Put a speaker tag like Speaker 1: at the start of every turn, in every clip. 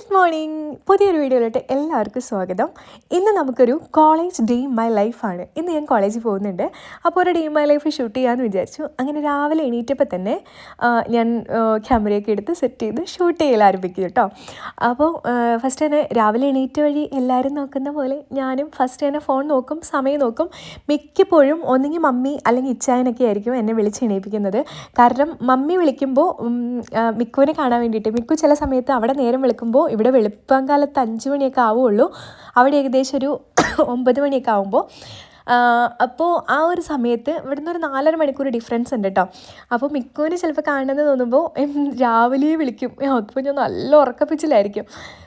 Speaker 1: Good morning. പുതിയൊരു വീഡിയോയിലോട്ട് എല്ലാവർക്കും സ്വാഗതം. ഇന്ന് നമുക്കൊരു കോളേജ് ഡേ മൈ ലൈഫാണ്. ഇന്ന് ഞാൻ കോളേജിൽ പോകുന്നുണ്ട്. അപ്പോൾ ഒരു ഡേ മൈ ലൈഫ് ഷൂട്ട് ചെയ്യാമെന്ന് വിചാരിച്ചു. അങ്ങനെ രാവിലെ എണീറ്റപ്പോൾ തന്നെ ഞാൻ ക്യാമറയൊക്കെ എടുത്ത് സെറ്റ് ചെയ്ത് ഷൂട്ട് ചെയ്യൽ ആരംഭിക്കും കേട്ടോ. അപ്പോൾ ഫസ്റ്റ് തന്നെ രാവിലെ എണീറ്റ വഴി എല്ലാവരും നോക്കുന്ന പോലെ ഞാനും ഫസ്റ്റ് തന്നെ ഫോൺ നോക്കും സമയം നോക്കും. മിക്കപ്പോഴും ഒന്നുകിൽ മമ്മി അല്ലെങ്കിൽ ഇച്ചായനൊക്കെ ആയിരിക്കും എന്നെ വിളിച്ച് എണീപ്പിക്കുന്നത്. കാരണം മമ്മി വിളിക്കുമ്പോൾ മിക്കുവിനെ കാണാൻ വേണ്ടിയിട്ട് മിക്കു ചില സമയത്ത് അവിടെ നേരം വെളുക്കുമ്പോൾ ഇവിടെ വെളുപ്പം കാലത്ത് അഞ്ച് മണിയൊക്കെ ആവുള്ളൂ. അവിടെ ഏകദേശം ഒരു ഒമ്പത് മണിയൊക്കെ ആവുമ്പോൾ. അപ്പോൾ ആ ഒരു സമയത്ത് ഇവിടുന്ന് ഒരു നാലര മണിക്കൂർ ഡിഫറൻസ് ഉണ്ട് കേട്ടോ അപ്പോൾ മിക്കുവിനെ ചിലപ്പോൾ കാണുന്നത് തോന്നുമ്പോൾ രാവിലെ വിളിക്കും. അപ്പോൾ ഞാൻ നല്ല ഉറക്കപ്പിച്ചിലായിരിക്കും.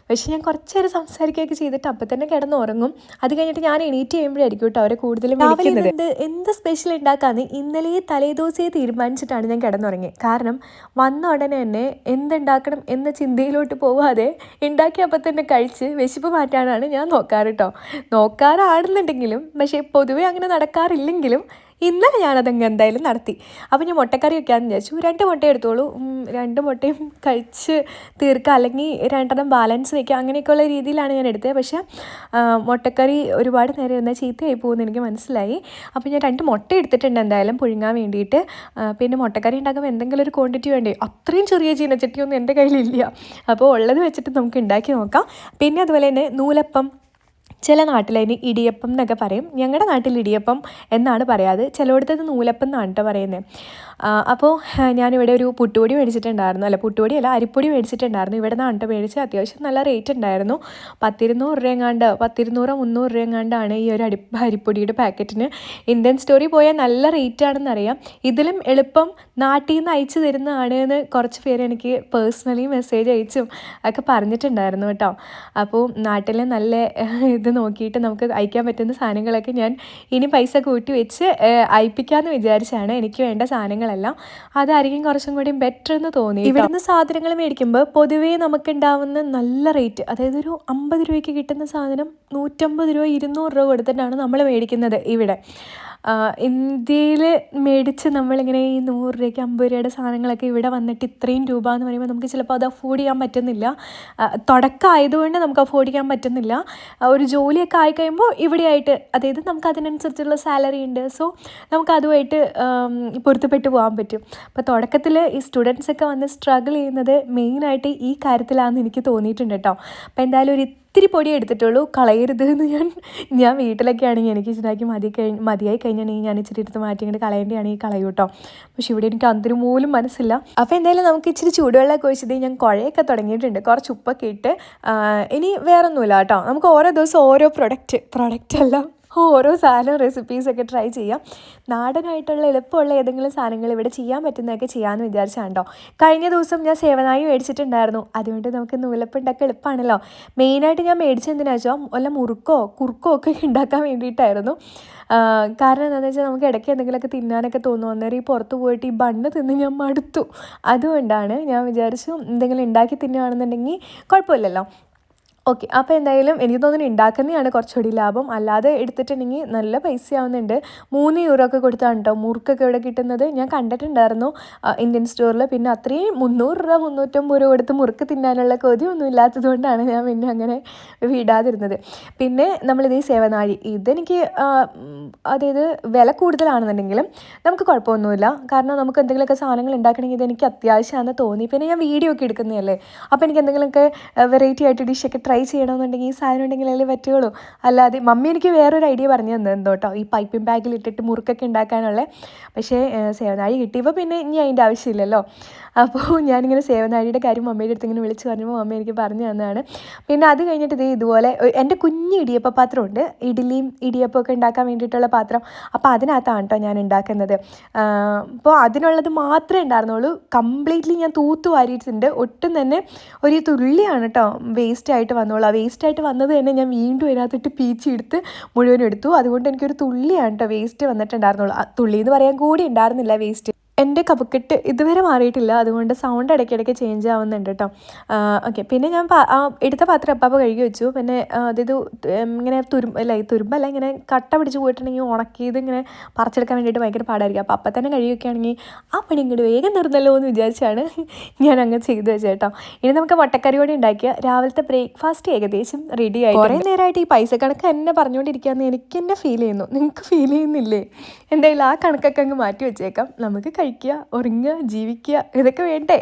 Speaker 1: പക്ഷേ ഞാൻ കുറച്ച് നേരം സംസാരിക്കുകയൊക്കെ ചെയ്തിട്ട് അപ്പം തന്നെ കിടന്ന് ഉറങ്ങും അത് കഴിഞ്ഞിട്ട് ഞാൻ എണീറ്റ് ചെയ്യുമ്പോഴായിരിക്കും കേട്ടോ അവരെ കൂടുതലും വിളിക്കുന്നത്. എന്ത് സ്പെഷ്യൽ ഉണ്ടാക്കാന്ന് ഇന്നലെ തലേദിവസേ തീരുമാനിച്ചിട്ടാണ് ഞാൻ കിടന്നുറങ്ങിയത് കാരണം വന്ന ഉടനെ തന്നെ എന്തുണ്ടാക്കണം എന്ന ചിന്തയിലോട്ട് പോവാതെ ഉണ്ടാക്കി അപ്പം തന്നെ കഴിച്ച് വിശപ്പ് മാറ്റാനാണ് ഞാൻ നോക്കാറ് കേട്ടോ. നോക്കാറാണെന്നുണ്ടെങ്കിലും പക്ഷേ പൊതുവേ അങ്ങനെ നടക്കാറില്ലെങ്കിലും ഇന്നലെ ഞാനതങ്ങ് എന്തായാലും നടത്തി. അപ്പോൾ ഞാൻ മുട്ടക്കറി വെക്കാമെന്ന് വിചാരിച്ചു. രണ്ട് മുട്ട എടുത്തോളൂ. രണ്ട് മുട്ടയും കഴിച്ച് തീർക്കുക അല്ലെങ്കിൽ രണ്ടെണ്ണം ബാലൻസ് വെക്കുക അങ്ങനെയൊക്കെയുള്ള രീതിയിലാണ് ഞാൻ എടുത്തത്. പക്ഷേ മുട്ടക്കറി ഒരുപാട് നേരം ഇരുന്നാൽ ചീത്തയായി പോകുമെന്ന് എനിക്ക് മനസ്സിലായി. അപ്പോൾ ഞാൻ രണ്ട് മുട്ട എടുത്തിട്ടുണ്ട് എന്തായാലും പുഴുങ്ങാൻ വേണ്ടിയിട്ട്. പിന്നെ മുട്ടക്കറി ഉണ്ടാക്കുമ്പോൾ എന്തെങ്കിലും ഒരു ക്വാണ്ടിറ്റി വേണ്ടേ? അത്രയും ചെറിയ ചീനച്ചട്ടിയൊന്നും എന്റെ കയ്യിലില്ല. അപ്പോൾ ഉള്ളത് വെച്ചിട്ട് നമുക്ക് ഉണ്ടാക്കി നോക്കാം. പിന്നെ അതുപോലെ തന്നെ നൂലപ്പം ചില നാട്ടിൽ അതിന് ഇടിയപ്പം എന്നൊക്കെ പറയും. ഞങ്ങളുടെ നാട്ടിൽ ഇടിയപ്പം എന്നാണ് പറയാറ്. ചിലയിടത്തത് നൂലപ്പം എന്നാണ് കേട്ടോ പറയുന്നത് അപ്പോൾ ഞാനിവിടെ ഒരു പുട്ടുപൊടി മേടിച്ചിട്ടുണ്ടായിരുന്നു. അല്ല പുട്ടുപൊടി അല്ല അരിപ്പൊടി മേടിച്ചിട്ടുണ്ടായിരുന്നു. ഇവിടെ നിന്ന് അണ്ട മേടിച്ച് അത്യാവശ്യം നല്ല റേറ്റ് ഉണ്ടായിരുന്നു. പത്തിരുന്നൂറ് രൂപയെങ്ങാണ്ട് പത്തിരുന്നൂറോ മുന്നൂറ് രൂപയെങ്ങാണ്ടാണ് ഈ ഒരു അരി അരിപ്പൊടിയുടെ പാക്കറ്റിന് ഇന്ത്യൻ സ്റ്റോറി പോയാൽ നല്ല റേറ്റ് ആണെന്നറിയാം. ഇതിലും എളുപ്പം നാട്ടിൽ നിന്ന് അയച്ചു തരുന്നതാണ് എന്ന് കുറച്ച് പേര് എനിക്ക് പേഴ്സണലി മെസ്സേജ് അയച്ചും ഒക്കെ പറഞ്ഞിട്ടുണ്ടായിരുന്നു കേട്ടോ. അപ്പോൾ നാട്ടിലെ നല്ല ഇത് നോക്കിയിട്ട് നമുക്ക് അയക്കാൻ പറ്റുന്ന സാധനങ്ങളൊക്കെ ഞാൻ ഇനി പൈസ കൂട്ടി വെച്ച് അയപ്പിക്കാമെന്ന് വിചാരിച്ചാണ് എനിക്ക് വേണ്ട സാധനങ്ങളെല്ലാം അതായിരിക്കും കുറച്ചും കൂടി ബെറ്റർ എന്ന് തോന്നി ഇവിടുന്ന് സാധനങ്ങൾ മേടിക്കുമ്പോൾ പൊതുവേ നമുക്കുണ്ടാവുന്ന നല്ല റേറ്റ് അതായത് ഒരു അമ്പത് രൂപയ്ക്ക് കിട്ടുന്ന സാധനം നൂറ്റമ്പത് രൂപ ഇരുന്നൂറ് രൂപ കൊടുത്തിട്ടാണ് നമ്മൾ മേടിക്കുന്നത് ഇവിടെ. ഇന്ത്യയിൽ മേടിച്ച് നമ്മളിങ്ങനെ ഈ നൂറ് രൂപയ്ക്ക് അമ്പത് രൂപയുടെ സാധനങ്ങളൊക്കെ ഇവിടെ വന്നിട്ട് ഇത്രയും രൂപ എന്ന് പറയുമ്പോൾ നമുക്ക് ചിലപ്പോൾ അത് അഫോർഡ് ചെയ്യാൻ പറ്റുന്നില്ല. തുടക്കമായതുകൊണ്ട് നമുക്ക് അഫോർഡ് ചെയ്യാൻ പറ്റുന്നില്ല. ഒരു ജോലിയൊക്കെ ആയി കഴിയുമ്പോൾ ഇവിടെയായിട്ട് അതായത് നമുക്ക് അതിനനുസരിച്ചുള്ള സാലറി ഉണ്ട്. സോ നമുക്ക് അതുമായിട്ട് പൊരുത്തപ്പെട്ട് പോകാൻ പറ്റും. അപ്പോൾ തുടക്കത്തിൽ ഈ സ്റ്റുഡൻസ് ഒക്കെ വന്ന് സ്ട്രഗിൾ ചെയ്യുന്നത് മെയിനായിട്ട് ഈ കാര്യത്തിലാണെന്ന് എനിക്ക് തോന്നിയിട്ടുണ്ട് കേട്ടോ അപ്പോൾ എന്തായാലും ഒരു ഇത്തിരി പൊടി എടുത്തിട്ടുള്ളൂ. കളയരുത് എന്ന് ഞാൻ ഞാൻ വീട്ടിലൊക്കെ ആണെങ്കിൽ എനിക്ക് ഇച്ചിരി മതി കഴിഞ്ഞ് മതിയായി കഴിഞ്ഞാണെങ്കിൽ ഞാൻ ഇച്ചിരി എടുത്ത് മാറ്റി ഇങ്ങോട്ട് കളയേണ്ടതാണെങ്കിൽ കളയൂ കേട്ടോ. പക്ഷെ ഇവിടെ എനിക്ക് അതിന് മൂലം മനസ്സില്ല. അപ്പോൾ എന്തായാലും നമുക്ക് ഇച്ചിരി ചൂടുവെള്ളമൊക്കെ ഒഴിച്ചത് ഞാൻ കുഴയൊക്കെ തുടങ്ങിയിട്ടുണ്ട്. കുറച്ച് ഉപ്പൊക്കെ ഇട്ട് ഇനി വേറൊന്നുമില്ല കേട്ടോ. നമുക്ക് ഓരോ ദിവസം ഓരോ പ്രൊഡക്റ്റ് പ്രൊഡക്റ്റ് എല്ലാം ഓരോ സാധനം റെസിപ്പീസൊക്കെ ട്രൈ ചെയ്യാം. നാടനായിട്ടുള്ള എളുപ്പമുള്ള ഏതെങ്കിലും സാധനങ്ങൾ ഇവിടെ ചെയ്യാൻ പറ്റുന്നതൊക്കെ ചെയ്യാമെന്ന് വിചാരിച്ചാണ്ടോ? കഴിഞ്ഞ ദിവസം ഞാൻ സേവനായി മേടിച്ചിട്ടുണ്ടായിരുന്നു. അതുകൊണ്ട് നമുക്ക് നൂലപ്പുണ്ടൊക്കെ എളുപ്പമാണല്ലോ മെയിനായിട്ട് ഞാൻ മേടിച്ചെന്തിനാ വെച്ചാൽ വല്ല മുറുക്കോ കുറുക്കോ ഒക്കെ ഉണ്ടാക്കാൻ വേണ്ടിയിട്ടായിരുന്നു. കാരണം എന്താണെന്ന് വെച്ചാൽ നമുക്ക് ഇടയ്ക്ക് എന്തെങ്കിലുമൊക്കെ തിന്നാനൊക്കെ തോന്നും അന്നേരം ഈ പുറത്ത് പോയിട്ട് ഈ ബണ്ണ് തിന്ന് ഞാൻ മടുത്തു. അതുകൊണ്ടാണ് ഞാൻ വിചാരിച്ചു എന്തെങ്കിലും ഉണ്ടാക്കി തിന്നുകയാണെന്നുണ്ടെങ്കിൽ കുഴപ്പമില്ലല്ലോ. ഓക്കെ അപ്പോൾ എന്തായാലും എനിക്ക് തോന്നുന്നു ഉണ്ടാക്കുന്നതാണ് കുറച്ചുകൂടി ലാഭം. അല്ലാതെ എടുത്തിട്ടുണ്ടെങ്കിൽ നല്ല പൈസ ആവുന്നുണ്ട് മൂന്ന് യൂറോ ഒക്കെ കൊടുത്താണ് കേട്ടോ മുറുക്കൊക്കെ ഇവിടെ കിട്ടുന്നത്. ഞാൻ കണ്ടിട്ടുണ്ടായിരുന്നു ഇന്ത്യൻ സ്റ്റോറിൽ പിന്നെ അത്രയും മുന്നൂറ് രൂപ മുന്നൂറ്റമ്പത് രൂപ കൊടുത്ത് മുറുക്ക് തിന്നാനുള്ള കൊതിയൊന്നും ഇല്ലാത്തത് കൊണ്ടാണ് ഞാൻ പിന്നെ അങ്ങനെ വിടാതിരുന്നത്. പിന്നെ നമ്മളിത് ഈ സേവനാഴി. ഇതെനിക്ക് അതായത് വില കൂടുതലാണെന്നുണ്ടെങ്കിലും നമുക്ക് കുഴപ്പമൊന്നുമില്ല. കാരണം നമുക്ക് എന്തെങ്കിലുമൊക്കെ സാധനങ്ങൾ ഉണ്ടാക്കണമെങ്കിൽ ഇതെനിക്ക് അത്യാവശ്യമാണെന്ന് തോന്നി. പിന്നെ ഞാൻ വീഡിയോ ഒക്കെ എടുക്കുന്നതല്ലേ? അപ്പോൾ എനിക്ക് എന്തെങ്കിലുമൊക്കെ വെറൈറ്റി ആയിട്ട് ഡിഷൊക്കെ ട്രൈ ചെയ്യണമെന്നുണ്ടെങ്കിൽ ഈ സാധനം ഉണ്ടെങ്കിലല്ലേ പറ്റുകയുള്ളൂ. അല്ലാതെ മമ്മി എനിക്ക് വേറൊരു ഐഡിയ പറഞ്ഞു തന്നെ കേട്ടോ ഈ പൈപ്പിംഗ് ബാഗിൽ ഇട്ടിട്ട് മുറുക്കൊക്കെ ഉണ്ടാക്കാനുള്ള. പക്ഷേ സേവനാഴി കിട്ടിയപ്പോൾ പിന്നെ ഇനി അതിന്റെ ആവശ്യമില്ലല്ലോ. അപ്പോൾ ഞാനിങ്ങനെ സേവനാഴിയുടെ കാര്യം മമ്മിയുടെ അടുത്ത് ഇങ്ങനെ വിളിച്ച് പറഞ്ഞപ്പോൾ മമ്മി എനിക്ക് പറഞ്ഞു തന്നതാണ്. പിന്നെ അത് കഴിഞ്ഞിട്ട് ഇതേ ഇതുപോലെ എന്റെ കുഞ്ഞ് ഇടിയപ്പ പാത്രമുണ്ട്. ഇഡ്ഡലിയും ഇടിയപ്പം ഒക്കെ ഉണ്ടാക്കാൻ വേണ്ടിയിട്ടുള്ള പാത്രം. അപ്പോൾ അതിനകത്താണ് കേട്ടോ ഞാൻ ഉണ്ടാക്കുന്നത്. അപ്പോൾ അതിനുള്ളത് മാത്രമേ ഉണ്ടായിരുന്നുള്ളൂ. കംപ്ലീറ്റ്ലി ഞാൻ തൂത്ത് വാരിയിട്ടുണ്ട് ഒട്ടും തന്നെ ഒരു തുള്ളിയാണ് കേട്ടോ വേസ്റ്റ് ആയിട്ട് വന്നോളൂ. ആ വേസ്റ്റ് ആയിട്ട് വന്നത് തന്നെ ഞാൻ വീണ്ടും അതിനകത്തിട്ട് പീച്ചെടുത്ത് മുഴുവൻ എടുത്തു. അതുകൊണ്ട് എനിക്കൊരു തുള്ളിയാണ് കേട്ടോ വേസ്റ്റ് വന്നിട്ടുണ്ടായിരുന്നുള്ളൂ. തുള്ളി എന്ന് പറയാൻ കൂടി ഉണ്ടായിരുന്നില്ല വേസ്റ്റ് എന്റെ കപക്കെട്ട് ഇതുവരെ മാറിയിട്ടില്ല. അതുകൊണ്ട് സൗണ്ട് ഇടയ്ക്കിടയ്ക്ക് ചേഞ്ച് ആവുന്നുണ്ട് കേട്ടോ. ഓക്കെ പിന്നെ ഞാൻ എടുത്ത പാത്രം അപ്പാപ്പ കഴുകി വെച്ചു. പിന്നെ അതായത് ഇങ്ങനെ തുരുമ്പ് അല്ല തുരുമ്പല്ല ഇങ്ങനെ കട്ട പിടിച്ച് പോയിട്ടുണ്ടെങ്കിൽ ഉണക്കിയത് ഇങ്ങനെ പറിച്ചെടുക്കാൻ വേണ്ടിയിട്ട് ഭയങ്കര പാടായിരിക്കും. അപ്പോൾ അപ്പം തന്നെ കഴുകിയൊക്കെയാണെങ്കിൽ ആ പണി ഇങ്ങോട്ട് വേഗം നിർന്നല്ലോ എന്ന് വിചാരിച്ചാണ് ഞാൻ അങ്ങ് ചെയ്തു വെച്ചത് കേട്ടോ ഇനി നമുക്ക് മുട്ടക്കറി കൂടി ഉണ്ടാക്കിയ രാവിലത്തെ ബ്രേക്ക്ഫാസ്റ്റ് ഏകദേശം റെഡി ആയി കുറേ നേരമായിട്ട് ഈ പൈസ കണക്ക് എന്നെ പറഞ്ഞുകൊണ്ടിരിക്കുകയെന്ന് എനിക്ക് തന്നെ ഫീൽ ചെയ്യുന്നു. നിങ്ങൾക്ക് ഫീൽ ചെയ്യുന്നില്ലേ? എന്തായാലും ആ കണക്കൊക്കെ അങ്ങ് മാറ്റി വെച്ചേക്കാം. നമുക്ക് കഴിക്കുക ഉറങ്ങുക ജീവിക്കുക ഇതൊക്കെ വേണ്ടേ?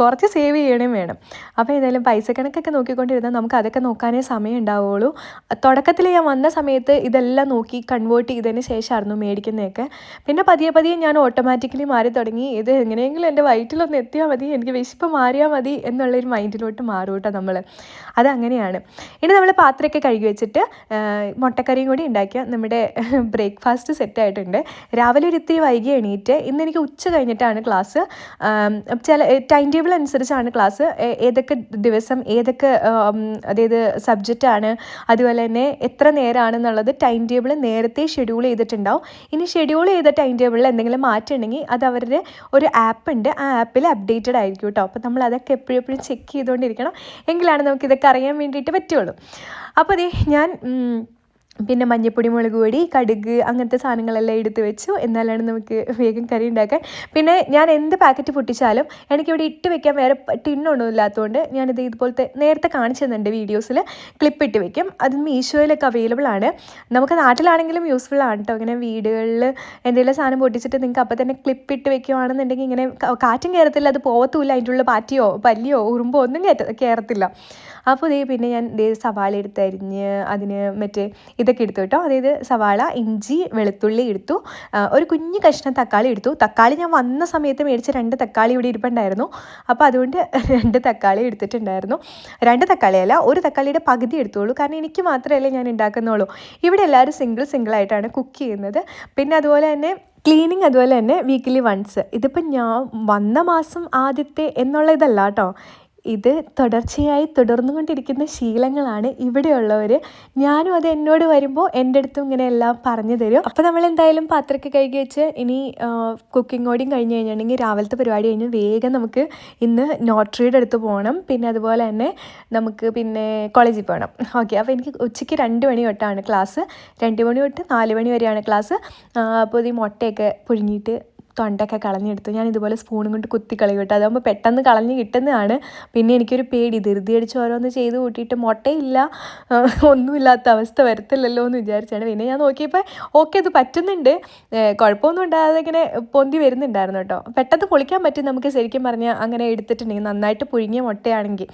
Speaker 1: കുറച്ച് സേവ് ചെയ്യണേ വേണം. അപ്പോൾ ഏതായാലും പൈസ കണക്കൊക്കെ നോക്കിക്കൊണ്ടിരുന്നാൽ നമുക്ക് അതൊക്കെ നോക്കാനേ സമയം ഉണ്ടാവുള്ളൂ. തുടക്കത്തിൽ ഞാൻ വന്ന സമയത്ത് ഇതെല്ലാം നോക്കി കൺവേർട്ട് ചെയ്തതിന് ശേഷമായിരുന്നു മേടിക്കുന്നതൊക്കെ. പിന്നെ പതിയെ പതിയെ ഞാൻ ഓട്ടോമാറ്റിക്കലി മാറി തുടങ്ങി. ഇത് എങ്ങനെയെങ്കിലും എന്റെ വയറ്റിലൊന്ന് എത്തിയാൽ മതി എനിക്ക് വിശപ്പ് മാറിയാൽ മതി എന്നുള്ളൊരു മൈൻഡിലോട്ട് മാറും കേട്ടോ നമ്മൾ അതങ്ങനെയാണ്. ഇനി നമ്മൾ പാത്രമൊക്കെ കഴുകി വെച്ചിട്ട് മുട്ടക്കറിയും കൂടി ഉണ്ടാക്കിയ നമ്മുടെ ബ്രേക്ക്ഫാസ്റ്റ് സെറ്റ് ആയിട്ടുണ്ട്. രാവിലെ ഒരു ഇത്തിരി വൈകി എണീറ്റ് ഇന്ന് എനിക്ക് ഉച്ച കഴിഞ്ഞിട്ടാണ് ക്ലാസ് ചില ടൈം ടേബിൾ അനുസരിച്ചാണ് ക്ലാസ് ഏതൊക്കെ ദിവസം ഏതൊക്കെ അതായത് സബ്ജക്റ്റാണ് അതുപോലെ തന്നെ എത്ര നേരമാണെന്നുള്ളത് ടൈം ടേബിൾ നേരത്തെ ഷെഡ്യൂൾ ചെയ്തിട്ടുണ്ടാവും. ഇനി ഷെഡ്യൂൾ ചെയ്ത ടൈം ടേബിളിൽ എന്തെങ്കിലും മാറ്റം ഉണ്ടെങ്കിൽ അത് അവരുടെ ഒരു ആപ്പ് ഉണ്ട്. ആ ആപ്പിൽ അപ്ഡേറ്റഡ് ആയിരിക്കും കേട്ടോ. അപ്പോൾ നമ്മൾ അതൊക്കെ എപ്പോഴും എപ്പോഴും ചെക്ക് ചെയ്തുകൊണ്ടിരിക്കണം. എങ്കിലാണ് നമുക്ക് ഇതൊക്കെ അറിയാൻ വേണ്ടിയിട്ട് പറ്റുള്ളൂ. അപ്പോൾ അതെ ഞാൻ പിന്നെ മഞ്ഞപ്പൊടി മുളക് പൊടി കടുക് അങ്ങനത്തെ സാധനങ്ങളെല്ലാം എടുത്ത് വെച്ചു. എന്നാലാണ് നമുക്ക് വേഗം കറി ഉണ്ടാക്കാൻ. പിന്നെ ഞാൻ എന്ത് പാക്കറ്റ് പൊട്ടിച്ചാലും എനിക്കിവിടെ ഇട്ട് വെക്കാൻ വേറെ ടിന്നൊന്നും ഇല്ലാത്തതുകൊണ്ട് ഞാനിത് ഇതുപോലത്തെ നേരത്തെ കാണിച്ചു തന്നിട്ടുണ്ട് വീഡിയോസിൽ ക്ലിപ്പ് ഇട്ട് വെക്കും. അത് മീഷോയിലൊക്കെ അവൈലബിൾ ആണ്. നമുക്ക് നാട്ടിലാണെങ്കിലും യൂസ്ഫുൾ ആണ് കേട്ടോ ഇങ്ങനെ വീടുകളിൽ എന്തെങ്കിലും സാധനം പൊട്ടിച്ചിട്ട് നിങ്ങൾക്ക് അപ്പോൾ തന്നെ ക്ലിപ്പ് ഇട്ട് വെക്കുവാണെന്നുണ്ടെങ്കിൽ ഇങ്ങനെ കാറ്റും കയറത്തില്ല അത് പോവത്തുമില്ല അതിന്റെ ഉള്ളിൽ പാറ്റിയോ പല്ലിയോ ഉറുമ്പോ ഒന്നും കയറത്തില്ല അപ്പോൾ ഇതേ പിന്നെ ഞാൻ ദേ സവാള എടുത്തരിഞ്ഞ് അതിന് മറ്റേ ഇതൊക്കെ എടുത്തു കേട്ടോ. അതായത് സവാള ഇഞ്ചി വെളുത്തുള്ളി എടുത്തു. ഒരു കുഞ്ഞു കഷ്ണം തക്കാളി എടുത്തു. തക്കാളി ഞാൻ വന്ന സമയത്ത് മേടിച്ച രണ്ട് തക്കാളി ഇവിടെ ഇരിപ്പുണ്ടായിരുന്നു. അപ്പോൾ അതുകൊണ്ട് രണ്ട് തക്കാളി എടുത്തിട്ടുണ്ടായിരുന്നു. രണ്ട് തക്കാളിയല്ല ഒരു തക്കാളിയുടെ പകുതി എടുത്തോളൂ കാരണം എനിക്ക് മാത്രമല്ലേ ഞാൻ ഉണ്ടാക്കുന്നുള്ളൂ. ഇവിടെ എല്ലാവരും സിംഗിൾ സിംഗിൾ ആയിട്ടാണ് കുക്ക് ചെയ്യുന്നത്. പിന്നെ അതുപോലെ തന്നെ ക്ലീനിങ് അതുപോലെ തന്നെ വീക്കിലി വൺസ്. ഇതിപ്പോൾ ഞാൻ വന്ന മാസം ആദ്യത്തെ എന്നുള്ള ഇതല്ല കേട്ടോ. ഇത് തുടർച്ചയായി തുടർന്നുകൊണ്ടിരിക്കുന്ന ശീലങ്ങളാണ് ഇവിടെയുള്ളവർ ഞാനും അത് എന്നോട് വരുമ്പോൾ എന്റെ അടുത്തും ഇങ്ങനെ എല്ലാം പറഞ്ഞു തരും. അപ്പോൾ നമ്മൾ എന്തായാലും പാത്രമൊക്കെ കഴുകി വെച്ച് ഇനി കുക്കിംഗ് ഓടിയും കഴിഞ്ഞ് കഴിഞ്ഞിട്ടുണ്ടെങ്കിൽ രാവിലത്തെ പരിപാടി കഴിഞ്ഞ് വേഗം നമുക്ക് ഇന്ന് നോട്ടറിയുടെ അടുത്ത് പോകണം. പിന്നെ അതുപോലെ തന്നെ നമുക്ക് പിന്നെ കോളേജിൽ പോകണം. ഓക്കെ അപ്പോൾ എനിക്ക് ഉച്ചയ്ക്ക് രണ്ട് മണി തൊട്ടാണ് ക്ലാസ് രണ്ട് മണി തൊട്ട് നാല് മണി വരെയാണ് ക്ലാസ് അപ്പോൾ ഈ മുട്ടയൊക്കെ പുഴുങ്ങിയിട്ട് തൊണ്ടൊക്കെ കളഞ്ഞെടുത്തു ഞാൻ ഇതുപോലെ സ്പൂണും കൊണ്ട് കുത്തി കളയും കേട്ടോ അതാകുമ്പോൾ പെട്ടെന്ന് കളഞ്ഞ് കിട്ടുന്നതാണ്. പിന്നെ എനിക്കൊരു പേടി ധൃതി അടിച്ച് ഓരോന്ന് ചെയ്ത് കൂട്ടിയിട്ട് മുട്ടയില്ല ഒന്നുമില്ലാത്ത അവസ്ഥ വരത്തില്ലല്ലോ എന്ന് വിചാരിച്ചാണ്. പിന്നെ ഞാൻ നോക്കിയപ്പോൾ ഓക്കെ അത് പറ്റുന്നുണ്ട്. കുഴപ്പമൊന്നും ഉണ്ടാകാതെ ഇങ്ങനെ പൊന്തി വരുന്നുണ്ടായിരുന്നു കേട്ടോ. പെട്ടെന്ന് പൊളിക്കാൻ പറ്റും നമുക്ക് ശരിക്കും പറഞ്ഞാൽ അങ്ങനെ എടുത്തിട്ടുണ്ടെങ്കിൽ നന്നായിട്ട് പുഴുങ്ങിയ മുട്ടയാണെങ്കിൽ.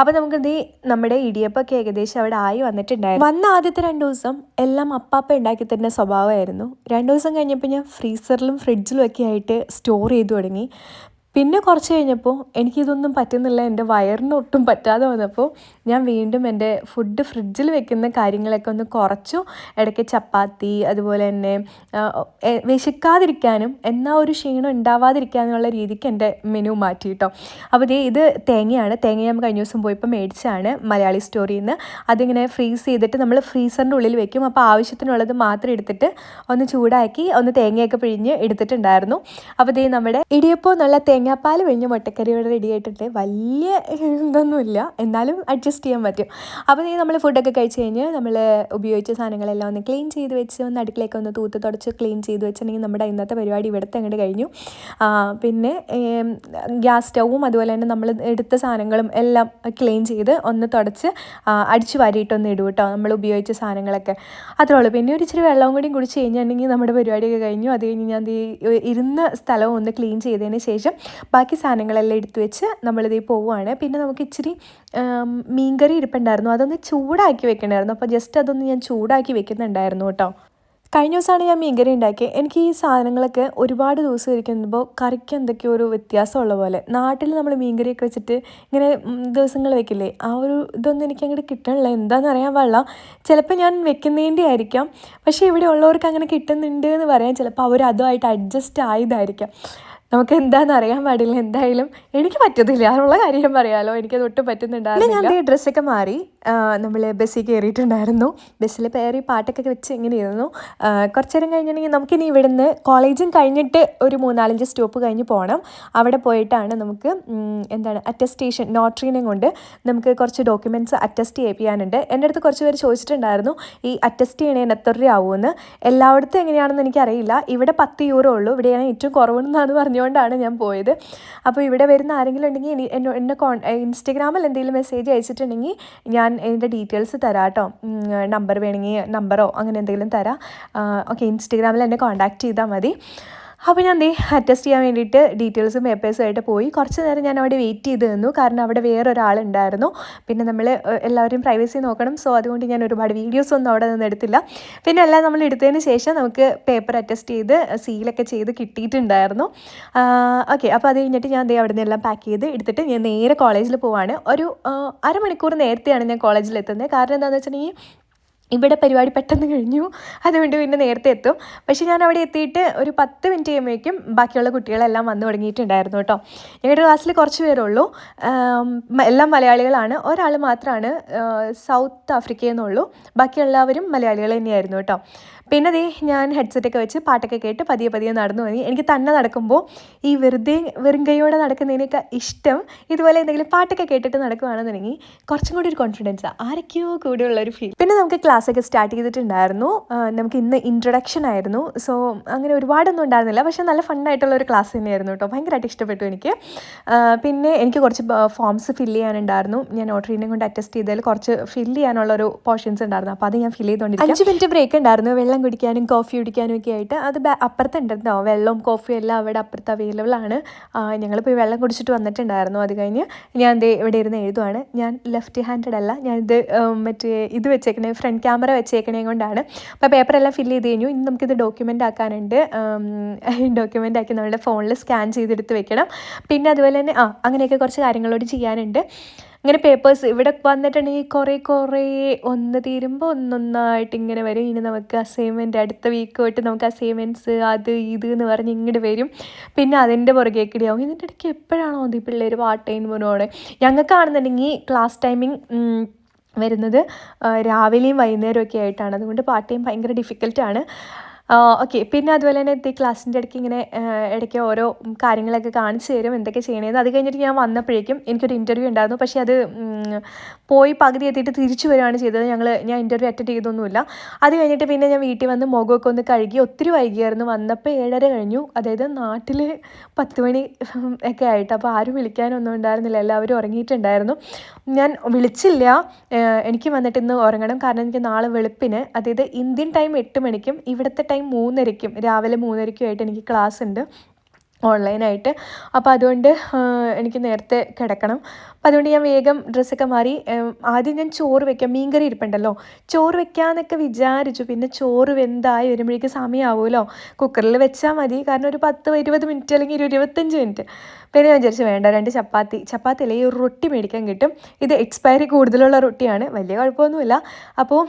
Speaker 1: അപ്പോൾ നമുക്ക് ഇത് നമ്മുടെ ഇടിയപ്പൊക്കെ ഏകദേശം അവിടെ ആയി വന്നിട്ടുണ്ടായിരുന്നു. വന്ന ആദ്യത്തെ രണ്ട് ദിവസം എല്ലാം അപ്പാപ്പ ഉണ്ടാക്കി തരുന്ന സ്വഭാവമായിരുന്നു. രണ്ട് ദിവസം കഴിഞ്ഞപ്പോൾ ഞാൻ ഫ്രീസറിലും ഫ്രിഡ്ജിലും ഒക്കെ ആയിട്ട് സ്റ്റോർ ചെയ്തു തുടങ്ങി. പിന്നെ കുറച്ച് കഴിഞ്ഞപ്പോൾ എനിക്കിതൊന്നും പറ്റുന്നില്ല. എന്റെ വയറിന് ഒട്ടും പറ്റാതെ വന്നപ്പോൾ ഞാൻ വീണ്ടും എന്റെ ഫുഡ് ഫ്രിഡ്ജിൽ വെക്കുന്ന കാര്യങ്ങളൊക്കെ ഒന്ന് കുറച്ചു. ഇടയ്ക്ക് ചപ്പാത്തി അതുപോലെ തന്നെ എന്നാ വിശക്കാതിരിക്കാനും എന്നാൽ ഒരു ക്ഷീണം ഉണ്ടാവാതിരിക്കാനുള്ള രീതിക്ക് എന്റെ മെനു മാറ്റി കേട്ടോ അപ്പോൾ ദേ ഇത് തേങ്ങയാണ്. തേങ്ങ ഞാൻ കഴിഞ്ഞ ദിവസം പോയപ്പോൾ മേടിച്ചാണ് മലയാളി സ്റ്റോറിയിൽ നിന്ന്. അതിങ്ങനെ ഫ്രീസ് ചെയ്തിട്ട് നമ്മൾ ഫ്രീസറിന്റെ ഉള്ളിൽ വെക്കും. അപ്പോൾ ആവശ്യത്തിനുള്ളത് മാത്രം എടുത്തിട്ട് ഒന്ന് ചൂടാക്കി ഒന്ന് തേങ്ങയൊക്കെ പിഴിഞ്ഞ് എടുത്തിട്ടുണ്ടായിരുന്നു. അപ്പോൾ ഇതേ നമ്മുടെ ഇടിയപ്പോൾ എന്നുള്ള തേങ്ങാപ്പാൽ പിഴിഞ്ഞ മുട്ടക്കറി ഇവിടെ റെഡി ആയിട്ടുണ്ട്. വലിയ ഇതൊന്നുമില്ല. എന്നാലും അഡ്ജസ്റ്റ് ചെയ്യാൻ പറ്റും. അപ്പോൾ നീ നമ്മൾ ഫുഡൊക്കെ കഴിച്ച് കഴിഞ്ഞ് നമ്മൾ ഉപയോഗിച്ച സാധനങ്ങളെല്ലാം ഒന്ന് ക്ലീൻ ചെയ്ത് വെച്ച് ഒന്ന് അടുക്കളയൊക്കെ ഒന്ന് തൂത്ത് തുടച്ച് ക്ലീൻ ചെയ്ത് വെച്ചിട്ടുണ്ടെങ്കിൽ നമ്മുടെ ഇന്നത്തെ പരിപാടി ഇവിടുത്തെ അങ്ങോട്ട് കഴിഞ്ഞു. പിന്നെ ഗ്യാസ് സ്റ്റൗവും അതുപോലെ തന്നെ നമ്മൾ എടുത്ത സാധനങ്ങളും എല്ലാം ക്ലീൻ ചെയ്ത് ഒന്ന് തുടച്ച് അടിച്ചു വാരിയിട്ടൊന്ന് ഇടും കേട്ടോ നമ്മൾ ഉപയോഗിച്ച സാധനങ്ങളൊക്കെ. അത്രേ ഉള്ളൂ. പിന്നെ ഒരു ഇച്ചിരി വെള്ളവും കൂടി കുടിച്ച് കഴിഞ്ഞിട്ടുണ്ടെങ്കിൽ നമ്മുടെ പരിപാടിയൊക്കെ കഴിഞ്ഞു. അത് കഴിഞ്ഞ് ഞാൻ ഇരുന്ന സ്ഥലവും ഒന്ന് ക്ലീൻ ചെയ്തതിന് ശേഷം ബാക്കി സാധനങ്ങളെല്ലാം എടുത്തു വെച്ച് നമ്മളിതേ പോവുകയാണ് പിന്നെ നമുക്ക് ഇച്ചിരി മീൻകറി ഇരിപ്പുണ്ടായിരുന്നു. അതൊന്ന് ചൂടാക്കി വെക്കണമായിരുന്നു അപ്പോൾ ജസ്റ്റ് അതൊന്ന് ഞാൻ ചൂടാക്കി വെക്കുന്നുണ്ടായിരുന്നു കേട്ടോ. കഴിഞ്ഞ ദിവസമാണ് ഞാൻ മീൻകറി ഉണ്ടാക്കിയത് എനിക്ക് ഈ സാധനങ്ങളൊക്കെ ഒരുപാട് ദിവസം ഇരിക്കുമ്പോൾ കറിക്ക് എന്തൊക്കെയോ ഒരു വ്യത്യാസമുള്ള പോലെ. നാട്ടിൽ നമ്മൾ മീൻകറിയൊക്കെ വെച്ചിട്ട് ഇങ്ങനെ ദിവസങ്ങൾ വെക്കില്ലേ? ആ ഒരു ഇതൊന്നും എനിക്ക് അങ്ങോട്ട് കിട്ടണില്ല. എന്താണെന്ന് അറിയാൻ പാടില്ല ചിലപ്പോൾ ഞാൻ വെക്കുന്നതിന്റെ ആയിരിക്കാം. പക്ഷേ ഇവിടെ ഉള്ളവർക്ക് അങ്ങനെ കിട്ടുന്നുണ്ട് എന്ന് പറയാൻ ചിലപ്പോൾ അവർ അതുമായിട്ട് അഡ്ജസ്റ്റ് ആയതായിരിക്കാം. നമുക്ക് എന്താണെന്ന് അറിയാൻ പാടില്ല. എന്തായാലും എനിക്ക് പറ്റത്തില്ല. അതിനുള്ള കാര്യം പറയാലോ? എനിക്കത് ഒട്ടും പറ്റുന്നുണ്ടാവില്ല ഞാൻ ഡ്രസ്സൊക്കെ മാറി. നമ്മൾ ബസ്സിൽ കയറിയിട്ടുണ്ടായിരുന്നു ബസ്സിൽ കയറി പാട്ടൊക്കെ വെച്ച് ഇങ്ങനെ ഇരുന്നു കുറച്ച് നേരം കഴിഞ്ഞിട്ടുണ്ടെങ്കിൽ നമുക്കിനി ഇവിടുന്ന് കോളേജും കഴിഞ്ഞിട്ട് ഒരു മൂന്നാലഞ്ച് സ്റ്റോപ്പ് കഴിഞ്ഞ് പോകണം അവിടെ പോയിട്ടാണ് നമുക്ക് എന്താണ് അറ്റസ്റ്റേഷൻ നോട്ടറീനെ കൊണ്ട് നമുക്ക് കുറച്ച് ഡോക്യുമെന്റ്സ് അറ്റസ്റ്റ് ചെയ്യാനുണ്ട് എന്റെ അടുത്ത് കുറച്ച് പേര് ചോദിച്ചിട്ടുണ്ടായിരുന്നു ഈ അറ്റസ്റ്റ് ചെയ്യണേന് എത്ര രൂപയാവുമെന്ന് എല്ലായിടത്തും എങ്ങനെയാണെന്ന് എനിക്കറിയില്ല. ഇവിടെ പത്ത് യൂറോ ഉള്ളൂ. ഇവിടെയാണ് ഏറ്റവും കുറവെന്നാണ് പറഞ്ഞുകൊണ്ടാണ് ഞാൻ പോയത്. അപ്പോൾ ഇവിടെ വരുന്ന ആരെങ്കിലും ഉണ്ടെങ്കിൽ എന്നെ എന്നെ കോൺ ഇൻസ്റ്റഗ്രാമിൽ എന്തെങ്കിലും മെസ്സേജ് അയച്ചിട്ടുണ്ടെങ്കിൽ ഞാൻ ഇതിന്റെ ഡീറ്റെയിൽസ് തരാം കേട്ടോ. നമ്പർ വേണമെങ്കിൽ നമ്പറോ അങ്ങനെ എന്തെങ്കിലും തരാം. ഓക്കെ ഇൻസ്റ്റഗ്രാമിൽ എന്നെ കോൺടാക്റ്റ് ചെയ്താൽ മതി. അപ്പോൾ ഞാൻ ദേ അറ്റസ്റ്റ് ചെയ്യാൻ വേണ്ടിയിട്ട് ഡീറ്റെയിൽസും പേപ്പേഴ്സും ആയിട്ട് പോയി. കുറച്ച് നേരം ഞാൻ അവിടെ വെയിറ്റ് ചെയ്ത് നിന്നു. കാരണം അവിടെ വേറൊരാളുണ്ടായിരുന്നു. പിന്നെ നമ്മൾ എല്ലാവരും പ്രൈവസി നോക്കണം. സോ അതുകൊണ്ട് ഞാൻ ഒരുപാട് വീഡിയോസ് ഒന്നും അവിടെ നിന്ന് എടുത്തില്ല. പിന്നെ എല്ലാം നമ്മൾ എടുത്തതിന് ശേഷം നമുക്ക് പേപ്പർ അറ്റസ്റ്റ് ചെയ്ത് സീലൊക്കെ ചെയ്ത് കിട്ടിയിട്ടുണ്ടായിരുന്നു. ഓക്കെ അപ്പോൾ അത് കഴിഞ്ഞിട്ട് ഞാൻ ദേ അവിടെ നിന്ന് എല്ലാം പാക്ക് ചെയ്ത് എടുത്തിട്ട് ഞാൻ നേരെ കോളേജിൽ പോവാണ്. ഒരു അരമണിക്കൂർ നേരത്തെയാണ് ഞാൻ കോളേജിൽ എത്തുന്നത്. കാരണം എന്താണെന്ന് വെച്ചിട്ടുണ്ടെങ്കിൽ ഇവിടെ പരിപാടി പെട്ടെന്ന് കഴിഞ്ഞു. അതുകൊണ്ട് പിന്നെ നേരത്തെ എത്തും. പക്ഷേ ഞാൻ അവിടെ എത്തിയിട്ട് ഒരു പത്ത് മിനിറ്റ് കഴിയുമ്പോഴേക്കും ബാക്കിയുള്ള കുട്ടികളെല്ലാം വന്നു തുടങ്ങിയിട്ടുണ്ടായിരുന്നു കേട്ടോ. ഞങ്ങളുടെ ക്ലാസ്സിൽ കുറച്ച് പേരേ ഉള്ളൂ എല്ലാം മലയാളികളാണ്. ഒരാൾ മാത്രമാണ് സൗത്ത് ആഫ്രിക്കയിൽ നിന്നുള്ളൂ. ബാക്കിയുള്ളവരും മലയാളികൾ തന്നെയായിരുന്നു കേട്ടോ. പിന്നെ ദേ ഞാൻ ഹെഡ്സെറ്റൊക്കെ വെച്ച് പാട്ടൊക്കെ കേട്ട് പതിയെ പതിയെ നടന്നു തോന്നി എനിക്ക് തന്നെ നടക്കുമ്പോൾ ഈ വെറുതെ വെറും കൈയോടെ നടക്കുന്നതിനൊക്കെ ഇഷ്ടം ഇതുപോലെ എന്തെങ്കിലും പാട്ടൊക്കെ കേട്ടിട്ട് നടക്കുകയാണെന്നുണ്ടെങ്കിൽ കുറച്ചും കൂടി ഒരു കോൺഫിഡൻസ് ആരൊക്കെയോ കൂടെയുള്ള ഒരു ഫീൽ പിന്നെ നമുക്ക് ക്ലാസ്സൊക്കെ സ്റ്റാർട്ട് ചെയ്തിട്ടുണ്ടായിരുന്നു. നമുക്ക് ഇന്ന് ഇൻട്രൊഡക്ഷൻ ആയിരുന്നു. സോ അങ്ങനെ ഒരുപാടൊന്നും ഉണ്ടായിരുന്നില്ല. പക്ഷേ നല്ല ഫണ്ണായിട്ടുള്ള ഒരു ക്ലാസ് തന്നെയായിരുന്നു കേട്ടോ. ഭയങ്കരമായിട്ട് ഇഷ്ടപ്പെട്ടു എനിക്ക്. പിന്നെ എനിക്ക് കുറച്ച് ഫോംസ് ഫില്ല് ചെയ്യാനുണ്ടായിരുന്നു. ഞാൻ ഓട്ടറിനെ കൊണ്ട് അറ്റസ്റ്റ് ചെയ്താൽ കുറച്ച് ഫില്ല് ചെയ്യാനുള്ള ഒരു പോർഷൻസ് ഉണ്ടായിരുന്നു. അപ്പോൾ അത് ഞാൻ ഫില്ല് ചെയ്തുകൊണ്ടിരിക്കും. അഞ്ച് മിനിറ്റ് ബ്രേക്ക് ഉണ്ടായിരുന്നു. വെള്ളം കുടിക്കാനും കോഫി കുടിക്കാനും ഒക്കെ ആയിട്ട് അത് അപ്പുറത്ത് അപ്പുറത്തുണ്ടായിരുന്നോ. വെള്ളവും കോഫിയും എല്ലാം അവിടെ അപ്പുറത്ത് അവൈലബിൾ ആണ്. ഞങ്ങൾ പോയി വെള്ളം കുടിച്ചിട്ട് വന്നിട്ടുണ്ടായിരുന്നു അത് കഴിഞ്ഞ്. ഞാൻ ദേ ഇവിടെ ഇരുന്ന് എഴുതുവാണ്. ഞാൻ ലെഫ്റ്റ് ഹാൻഡഡ് അല്ല ഞാനിത് മറ്റേ ഇത് വെച്ചേക്കണേ ഫ്രണ്ട് ക്യാമറ വെച്ചേക്കണേ കൊണ്ടാണ്. അപ്പോൾ പേപ്പറെല്ലാം ഫില്ല് ചെയ്ത് കഴിഞ്ഞു. ഇനി നമുക്കിത് ഡോക്യുമെന്റ് ആക്കാനുണ്ട്. ഡോക്യുമെന്റ് ആക്കി നമ്മുടെ ഫോണിൽ സ്കാൻ ചെയ്തെടുത്ത് വെക്കണം. പിന്നെ അതുപോലെ തന്നെ ആ അങ്ങനെയൊക്കെ കുറച്ച് കാര്യങ്ങളോട് ചെയ്യാനുണ്ട്. ഇങ്ങനെ പേപ്പേഴ്സ് ഇവിടെ വന്നിട്ടുണ്ടെങ്കിൽ കുറേ കുറേ ഒന്ന് തീരുമ്പോൾ ഒന്നൊന്നായിട്ട് ഇങ്ങനെ വരും. ഇനി നമുക്ക് അസൈൻമെന്റ് അടുത്ത വീക്ക് തൊട്ട് നമുക്ക് അസൈൻമെന്റ്സ് അത് ഇത് എന്ന് പറഞ്ഞ് ഇങ്ങോട്ട് വരും. പിന്നെ അതിന്റെ പുറകേക്കിടിയാവും ഇതിന്റെ ഇടയ്ക്ക് എപ്പോഴാണോ ഈ പിള്ളേർ പാർട്ട് ടൈം പോണോടെ ഞങ്ങൾക്കാണെന്നുണ്ടെങ്കിൽ ക്ലാസ് ടൈമിങ് വരുന്നത് രാവിലെയും വൈകുന്നേരമൊക്കെ ആയിട്ടാണ്. അതുകൊണ്ട് പാർട്ട് ടൈം ഭയങ്കര ഡിഫിക്കൽട്ടാണ് ഓക്കെ. പിന്നെ അതുപോലെ തന്നെ എത്തി ക്ലാസ്സിന്റെ ഇടയ്ക്ക് ഇങ്ങനെ ഇടയ്ക്ക് ഓരോ കാര്യങ്ങളൊക്കെ കാണിച്ചു തരും എന്തൊക്കെ ചെയ്യണേന്ന്. അത് കഴിഞ്ഞിട്ട് ഞാൻ വന്നപ്പോഴേക്കും എനിക്കൊരു ഇന്റർവ്യൂ ഉണ്ടായിരുന്നു. പക്ഷേ അത് പോയി പകുതി എത്തിയിട്ട് തിരിച്ചു വരികയാണ് ചെയ്തത്. ഞങ്ങൾ ഞാൻ ഇന്റർവ്യൂ അറ്റൻഡ് ചെയ്തൊന്നുമില്ല. അത് കഴിഞ്ഞിട്ട് പിന്നെ ഞാൻ വീട്ടിൽ വന്ന് മുഖമൊക്കെ ഒന്ന് കഴുകി ഒത്തിരി വൈകിയായിരുന്നു. വന്നപ്പോൾ ഏഴര കഴിഞ്ഞു. അതായത് നാട്ടിൽ പത്ത് മണി ഒക്കെ ആയിട്ട്. അപ്പോൾ ആരും വിളിക്കാനൊന്നും ഉണ്ടായിരുന്നില്ല. എല്ലാവരും ഉറങ്ങിയിട്ടുണ്ടായിരുന്നു. ഞാൻ വിളിച്ചില്ല. എനിക്ക് വന്നിട്ട് ഇന്ന് ഉറങ്ങണം. കാരണം എനിക്ക് നാളെ വെളുപ്പിന്. അതായത് ഇന്ത്യൻ ടൈം എട്ട് മണിക്കും ഇവിടുത്തെ ടൈം മൂന്നരയ്ക്കും. രാവിലെ മൂന്നരയ്ക്കും ആയിട്ട് എനിക്ക് ക്ലാസ് ഉണ്ട്. ഓൺലൈനായിട്ട് അപ്പോൾ അതുകൊണ്ട് എനിക്ക് നേരത്തെ കിടക്കണം. അപ്പോൾ അതുകൊണ്ട് ഞാൻ വേഗം ഡ്രസ്സൊക്കെ മാറി. ആദ്യം ഞാൻ ചോറ് വെക്കാം. മീൻകറി ഇരിപ്പുണ്ടല്ലോ. ചോറ് വെക്കാമെന്നൊക്കെ വിചാരിച്ചു. പിന്നെ ചോറ് വെന്തായി വരുമ്പോഴേക്ക് സമയമാവുമല്ലോ കുക്കറിൽ വെച്ചാൽ മതി. കാരണം ഒരു പത്ത് ഇരുപത് മിനിറ്റ് അല്ലെങ്കിൽ ഒരു ഇരുപത്തഞ്ച് മിനിറ്റ്. പിന്നെ ഞാൻ വിചാരിച്ചു വേണ്ട രണ്ട് ചപ്പാത്തി. ചപ്പാത്തി അല്ലെങ്കിൽ ഒരു റൊട്ടി മേടിക്കാൻ കിട്ടും. ഇത് എക്സ്പയറി കൂടുതലുള്ള റൊട്ടിയാണ്. വലിയ കുഴപ്പമൊന്നുമില്ല. അപ്പോൾ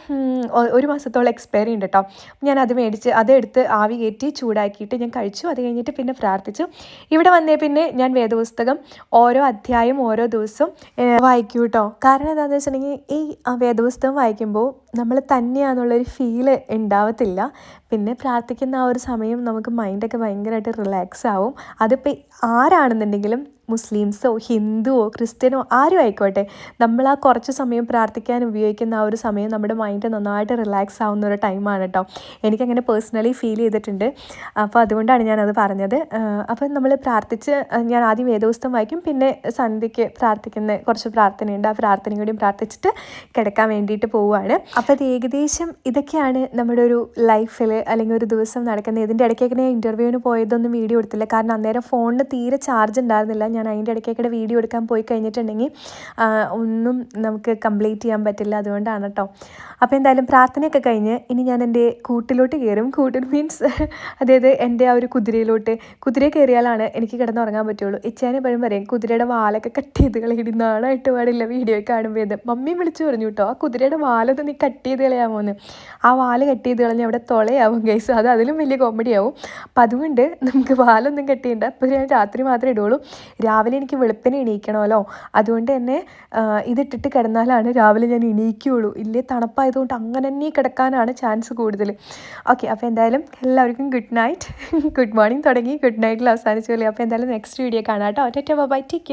Speaker 1: ഒരു മാസത്തോളം എക്സ്പയറി ഉണ്ട് കേട്ടോ ഞാൻ അത് മേടിച്ച് അതെടുത്ത് ആവി കയറ്റി ചൂടാക്കിയിട്ട് ഞാൻ കഴിച്ചു. അത് കഴിഞ്ഞിട്ട് പിന്നെ പ്രാർത്ഥിച്ചു. ഇവിടെ വന്നേ പിന്നെ ഞാൻ വേദപുസ്തകം ഓരോ അധ്യായം ഓരോ ദിവസവും ഏഹ്, വായിക്കും കേട്ടോ കാരണം എന്താണെന്ന് വെച്ചിട്ടുണ്ടെങ്കിൽ ഈ വേദപുസ്തകം വായിക്കുമ്പോൾ നമ്മൾ തന്നെയാണെന്നുള്ളൊരു ഫീൽ ഉണ്ടാവത്തില്ല. പിന്നെ പ്രാർത്ഥിക്കുന്ന ആ ഒരു സമയം നമുക്ക് മൈൻഡൊക്കെ ഭയങ്കരമായിട്ട് റിലാക്സ് ആവും. അതിപ്പോൾ ആരാണെന്നുണ്ടെങ്കിലും മുസ്ലിംസോ ഹിന്ദുവോ ക്രിസ്ത്യനോ ആരും ആയിക്കോട്ടെ. നമ്മൾ ആ കുറച്ച് സമയം പ്രാർത്ഥിക്കാൻ ഉപയോഗിക്കുന്ന ആ ഒരു സമയം നമ്മുടെ മൈൻഡ് നന്നായിട്ട് റിലാക്സ് ആവുന്ന ഒരു ടൈമാണ് കേട്ടോ എനിക്കങ്ങനെ പേഴ്സണലി ഫീൽ ചെയ്തിട്ടുണ്ട്. അപ്പോൾ അതുകൊണ്ടാണ് ഞാനത് പറഞ്ഞത്. അപ്പോൾ നമ്മൾ പ്രാർത്ഥിച്ച് ഞാൻ ആദ്യം വേദപുസ്തകം വായിക്കും പിന്നെ സന്ധ്യയ്ക്ക് പ്രാർത്ഥിക്കുന്ന കുറച്ച് പ്രാർത്ഥനയുണ്ട്. ആ പ്രാർത്ഥനയും കൂടിയും പ്രാർത്ഥിച്ചിട്ട് കിടക്കാൻ വേണ്ടിയിട്ട് പോവുകയാണ്. അപ്പോൾ അത് ഏകദേശം ഇതൊക്കെയാണ് നമ്മുടെ ഒരു ലൈഫിൽ അല്ലെങ്കിൽ ഒരു ദിവസം നടക്കുന്നത്. ഇതിന്റെ ഇടയ്ക്കൊക്കെ ഞാൻ ഇന്റർവ്യൂവിന് പോയതൊന്നും വീഡിയോ എടുത്തില്ല. കാരണം അന്നേരം ഫോണിന് തീരെ ചാർജ് ഉണ്ടായിരുന്നില്ല. ഞാൻ അതിന്റെ ഇടയ്ക്കൊക്കെ വീഡിയോ എടുക്കാൻ പോയി കഴിഞ്ഞിട്ടുണ്ടെങ്കിൽ ഒന്നും നമുക്ക് കംപ്ലീറ്റ് ചെയ്യാൻ പറ്റില്ല അതുകൊണ്ടാണ് കേട്ടോ. അപ്പോൾ എന്തായാലും പ്രാർത്ഥനയൊക്കെ കഴിഞ്ഞ് ഇനി ഞാൻ എന്റെ കൂട്ടിലോട്ട് കയറും. കൂട്ടിൽ മീൻസ് അതായത് എന്റെ ആ ഒരു കുതിരയിലോട്ട്. കുതിര കയറിയാലാണ് എനിക്ക് കിടന്നുറങ്ങാൻ പറ്റുള്ളൂ. ഇച്ചാനെ എപ്പോഴും പറയും കുതിരയുടെ വാലൊക്കെ കട്ട് ചെയ്ത് കളയിടി. നാളായിട്ട് പാടില്ല വീഡിയോ കാണുമ്പോൾ ഇത്. മമ്മി വിളിച്ചു പറഞ്ഞു കേട്ടോ ആ കുതിരയുടെ വാലൊന്ന് നീ കട്ട് ചെയ്ത് കളയാമോന്ന്. ആ വാൽ കട്ട് ചെയ്ത് കളഞ്ഞ് അവിടെ തൊളയാവും ഗൈസ് അത് അതിലും വലിയ കോമഡി ആവും. അപ്പം അതുകൊണ്ട് നമുക്ക് വാലൊന്നും കട്ട് ചെയ്യണ്ട. അപ്പോൾ ഞാൻ രാത്രി മാത്രമേ ഇടുള്ളൂ. രാവിലെ എനിക്ക് വെളുപ്പിനെ എണീക്കണമല്ലോ. അതുകൊണ്ട് തന്നെ ഇതിട്ടിട്ട് കിടന്നാലാണ് രാവിലെ ഞാൻ എണീക്കുകയുള്ളൂ ഇല്ലേ തണുപ്പായതുകൊണ്ട് അങ്ങനെ തന്നെ കിടക്കാനാണ് ചാൻസ് കൂടുതൽ ഓക്കെ അപ്പോൾ എന്തായാലും എല്ലാവർക്കും ഗുഡ് നൈറ്റ് ഗുഡ് മോർണിംഗ് തുടങ്ങി. ഗുഡ് നൈറ്റിൽ അവസാനിച്ചു അപ്പോൾ എന്തായാലും നെക്സ്റ്റ് വീഡിയോ കാണാം കേട്ടോ. ഒറ്റ ബൈ ടേക്ക്